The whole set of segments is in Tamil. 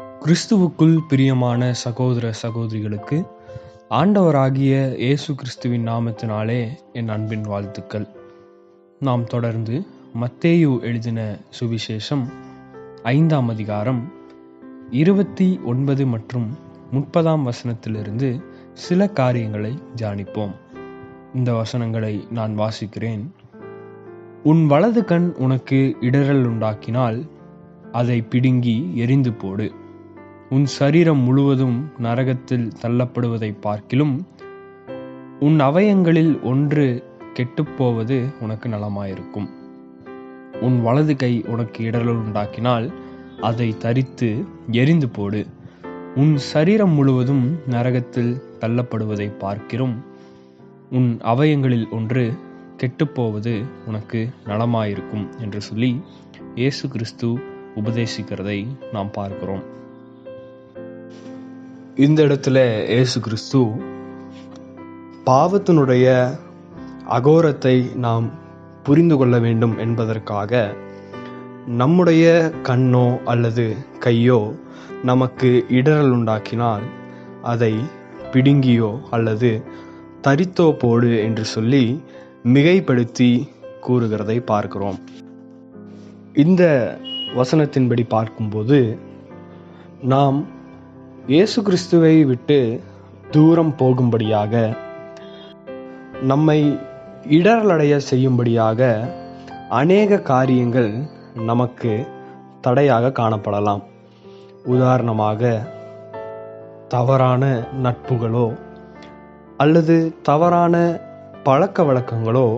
கிறிஸ்துவுக்குள் பிரியமான சகோதர சகோதரிகளுக்கு ஆண்டவராகிய இயேசு கிறிஸ்துவின் நாமத்தினாலே என் அன்பின் வாழ்த்துக்கள். நாம் தொடர்ந்து மத்தேயு எழுதின சுவிசேஷம் ஐந்தாம் அதிகாரம் இருபத்தி ஒன்பது மற்றும் முப்பதாம் வசனத்திலிருந்து சில காரியங்களை தியானிப்போம். இந்த வசனங்களை நான் வாசிக்கிறேன். உன் வலது கண் உனக்கு இடரல் உண்டாக்கினால் அதை பிடுங்கி எரிந்து போடு. உன் சரீரம் முழுவதும் நரகத்தில் தள்ளப்படுவதை பார்க்கிலும் உன் அவயங்களில் ஒன்று கெட்டுப்போவது உனக்கு நலமாயிருக்கும். உன் வலது கை உனக்கு இடரல் உண்டாக்கினால் அதை தரித்து எரிந்து போடு. உன் சரீரம் முழுவதும் நரகத்தில் தள்ளப்படுவதை பார்க்கிறோம் உன் அவயங்களில் ஒன்று கெட்டுப்போவது உனக்கு நலமாயிருக்கும் என்று சொல்லி இயேசு கிறிஸ்து உபதேசிக்கிறதை நாம் பார்க்கிறோம். இந்த இடத்துல ஏசு கிறிஸ்து பாவத்தினுடைய அகோரத்தை நாம் புரிந்து கொள்ள வேண்டும் என்பதற்காக நம்முடைய கண்ணோ அல்லது கையோ நமக்கு இடரல் உண்டாக்கினால் அதை பிடுங்கியோ அல்லது தரித்தோ போடு என்று சொல்லி மிகைப்படுத்தி கூறுகிறதை பார்க்கிறோம். இந்த வசனத்தின்படி பார்க்கும்போது நாம் இயேசு கிறிஸ்துவை விட்டு தூரம் போகும்படியாக நம்மை இடரலடைய செய்யும்படியாக அநேக காரியங்கள் நமக்கு தடையாக காணப்படலாம். உதாரணமாக தவறான நட்புகளோ அல்லது தவறான பழக்க வழக்கங்களோ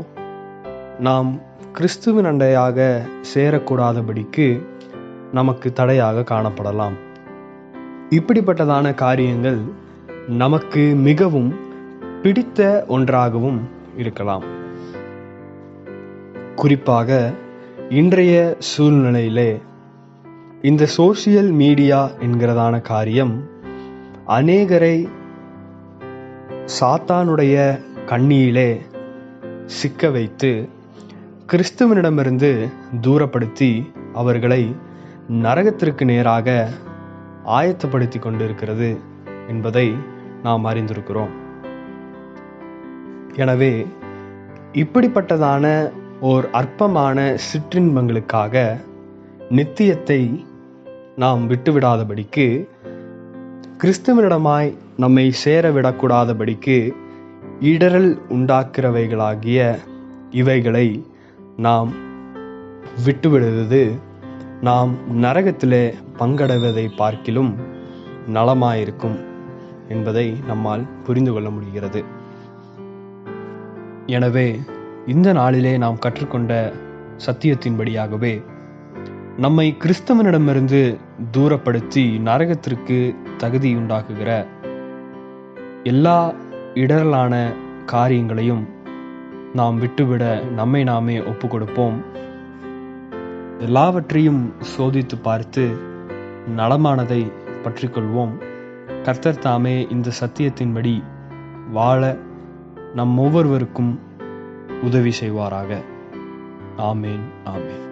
நாம் கிறிஸ்துவின் அண்டையாக சேரக்கூடாதபடிக்கு நமக்கு தடையாக காணப்படலாம். இப்படிப்பட்டதான காரியங்கள் நமக்கு மிகவும் பிடித்த ஒன்றாகவும் இருக்கலாம். குறிப்பாக இன்றைய சூழ்நிலையிலே இந்த சோசியல் மீடியா என்கிறதான காரியம் அநேகரை சாத்தானுடைய கண்ணியிலே சிக்க வைத்து கிறிஸ்துவனிடமிருந்து தூரப்படுத்தி அவர்களை நரகத்திற்கு நேராக ஆயத்தப்படுத்தி கொண்டிருக்கிறது என்பதை நாம் அறிந்திருக்கிறோம். எனவே இப்படிப்பட்டதான ஓர் அற்பமான சிற்றின்பங்களுக்காக நித்தியத்தை நாம் விட்டுவிடாதபடிக்கு கிறிஸ்துவனிடமாய் நம்மை சேர விடக்கூடாதபடிக்கு இடரல் உண்டாக்குறவைகளாகிய இவைகளை நாம் விட்டுவிடுவது நாம் நரகத்திலே பங்கடைவதை பார்க்கிலும் நலமாயிருக்கும் என்பதை நம்மால் புரிந்து கொள்ள முடிகிறது. எனவே இந்த நாளிலே நாம் கற்றுக்கொண்ட சத்தியத்தின்படியாகவே நம்மை கிறிஸ்தவனிடமிருந்து தூரப்படுத்தி நரகத்திற்கு தகுதியுண்டாக்குகிற எல்லா இடரலான காரியங்களையும் நாம் விட்டுவிட நம்மை நாமே ஒப்பு கொடுப்போம் எல்லாவற்றையும் சோதித்து பார்த்து நலமானதை பற்றிக்கொள்வோம். கர்த்தர் தாமே இந்த சத்தியத்தின்படி வாழ நம் ஒவ்வொருவருக்கும் உதவி செய்வாராக. ஆமேன் ஆமேன்.